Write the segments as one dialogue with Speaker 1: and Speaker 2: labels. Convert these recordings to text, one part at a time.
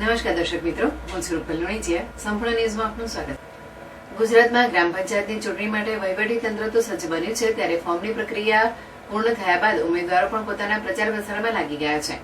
Speaker 1: નમસ્કાર દર્શક મિત્રો, હું સ્વરૂપ પલ્લુણીજીયા સંપૂર્ણ ન્યૂઝમાં આપનું સ્વાગત. ગુજરાતમાં ગ્રામ પંચાયતની ચૂંટણી માટે વહીવટી તંત્ર તો સજ્જ બન્યું છે, ત્યારે ફોર્મની પ્રક્રિયા પૂર્ણ થયા બાદ ઉમેદવારો પણ પોતાના પ્રચાર પ્રસારમાં લાગી ગયા છે.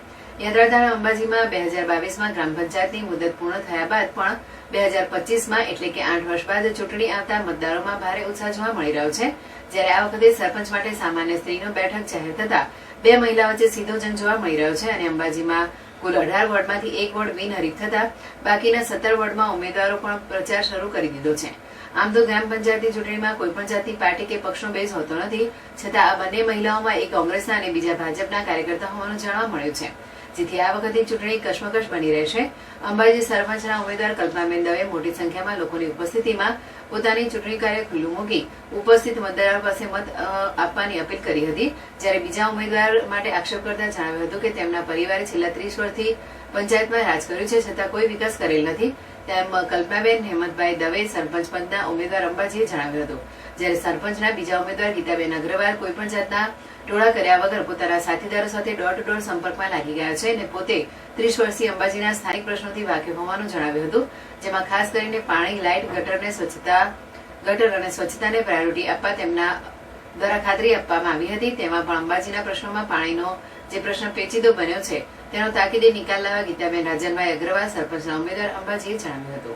Speaker 1: યાત્રાધારા અંબાજીમાં બે હજાર બાવીસમાં ગ્રામ પંચાયતની મુદત પૂર્ણ થયા બાદ પણ બે હજાર પચીસમાં એટલે કે આઠ વર્ષ બાદ ચૂંટણી આવતા મતદારોમાં ભારે ઉત્સાહ જોવા મળી રહ્યો છે. જ્યારે આ વખતે સરપંચ માટે સામાન્ય સ્ત્રીનો બેઠક જાહેર થતા બે મહિલા વચ્ચે સીધો જંગ જોવા મળી રહ્યો છે અને અંબાજીમાં કુલ અઢાર વોર્ડમાંથી એક વોર્ડ બિનહરીફ થતા બાકીના સત્તર વોર્ડમાં ઉમેદવારો પણ પ્રચાર શરૂ કરી દીધો છે. આમ તો ગ્રામ પંચાયતની ચૂંટણીમાં કોઈ પણ જાતની પાર્ટી કે પક્ષનો બેઝ હોતો નથી, છતાં આ બંને મહિલાઓમાં એક કોંગ્રેસના અને બીજા ભાજપના કાર્યકર્તા હોવાનું જાણવા મળ્યું છે. જેથી આ વખતે ચૂંટણી કશ્મકશ બની રહેશે. અંબાજી સરપંચના ઉમેદવાર કલ્પનાબેન દવે મોટી સંખ્યામાં લોકોની ઉપસ્થિતિમાં પોતાની ચૂંટણી કાર્ય ખુલ્લું મૂકી ઉપસ્થિત મતદારો પાસે મત આપવાની અપીલ કરી હતી. જ્યારે બીજા ઉમેદવાર માટે આક્ષેપ કરતા જણાવ્યું હતું કે તેમના પરિવારે છેલ્લા ત્રીસ વર્ષથી પંચાયતમાં રાજ કર્યું છે, છતાં કોઈ વિકાસ કરેલ નથી. તેમ કલ્પનાબેન હેમંતભાઈ દવે સરપંચ પદના ઉમેદવાર અંબાજીએ જણાવ્યું હતું. જ્યારે સરપંચના બીજા ઉમેદવાર ગીતાબેન અગ્રવાલ કોઈ પણ જાતના ટોળા કર્યા વગર પોતાના સાથીદારો સાથે ડોર ટુ ડોર સંપર્કમાં લાગી ગયા છે અને પોતે ત્રીસ વર્ષથી અંબાજીના સ્થાનિક પ્રશ્નોથી વાકેફ હોવાનું જણાવ્યું હતું, જેમાં ખાસ કરીને પાણી, લાઇટ, ગટરને સ્વચ્છતા, ગટર અને સ્વચ્છતાને પ્રાયોરિટી આપવા તેમના દ્વારા ખાતરી આપવામાં આવી હતી. તેમાં પણ અંબાજીના પ્રશ્નોમાં પાણીનો જે પ્રશ્ન પેચીદો બન્યો છે, તેનો તાકીદે નિકાલ લાવવા ગીતાબેન રાજનભાઈ અગ્રવાલ, સરપંચના ઉમેદવાર અંબાજીએ જણાવ્યું હતું.